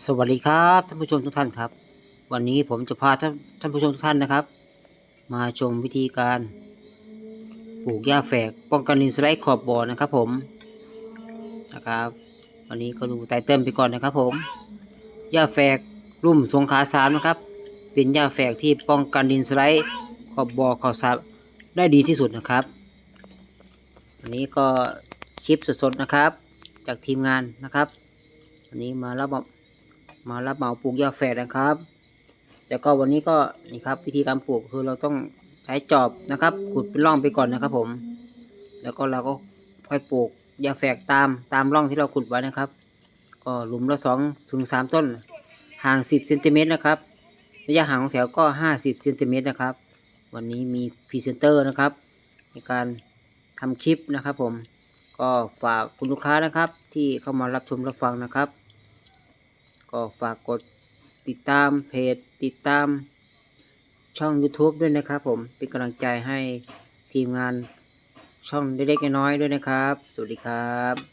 สวัสดีครับท่านผู้ชมทุกท่านครับ วันนี้ผมจะพาท่านท่านผู้ชมทุกท่านนะครับ มาชมวิธีการปลูกหญ้าแฝกป้องกันดินสไลด์ขอบบ่อนะครับผมนะครับ วันนี้ก็ดูไตเติมไปก่อนนะครับ ผมหญ้าแฝกรุ่มสงขาสามนะครับ เป็นหญ้าแฝกที่ป้องกันดินสไลด์ขอบบ่อขอบสระได้ดีที่สุดนะครับวันนี้ก็คลิปสดๆนะครับ จากทีมงานนะครับ วันนี้มารับ มารับเหมาปลูกหญ้าแฝดนะครับแต่ก็วันนี้ก็นี่ครับวิธีการปลูกคือเราต้องใช้จอบนะครับขุดเป็นร่องไปก่อนนะครับ ผม แล้วก็เราก็ค่อยปลูกหญ้าแฝกตามตามร่องที่เราขุดไว้นะครับ ก็หลุมละสองถึงสามต้น ห่างสิบเซนติเมตรนะครับระยะห่างของแถวก็ห้าสิบเซนติเมตรนะครับ วันนี้มีพรีเซนเตอร์นะครับ ในการทำคลิปนะครับ ผมก็ฝากคุณลูกค้านะครับ ที่เข้ามารับชมรับฟังนะครับ ก็ฝากกดติดตามเพจติดตามช่อง YouTube ด้วยนะครับผมเป็นกำลังใจให้ทีมงานช่องเล็กๆน้อยๆด้วยนะครับ สวัสดีครับ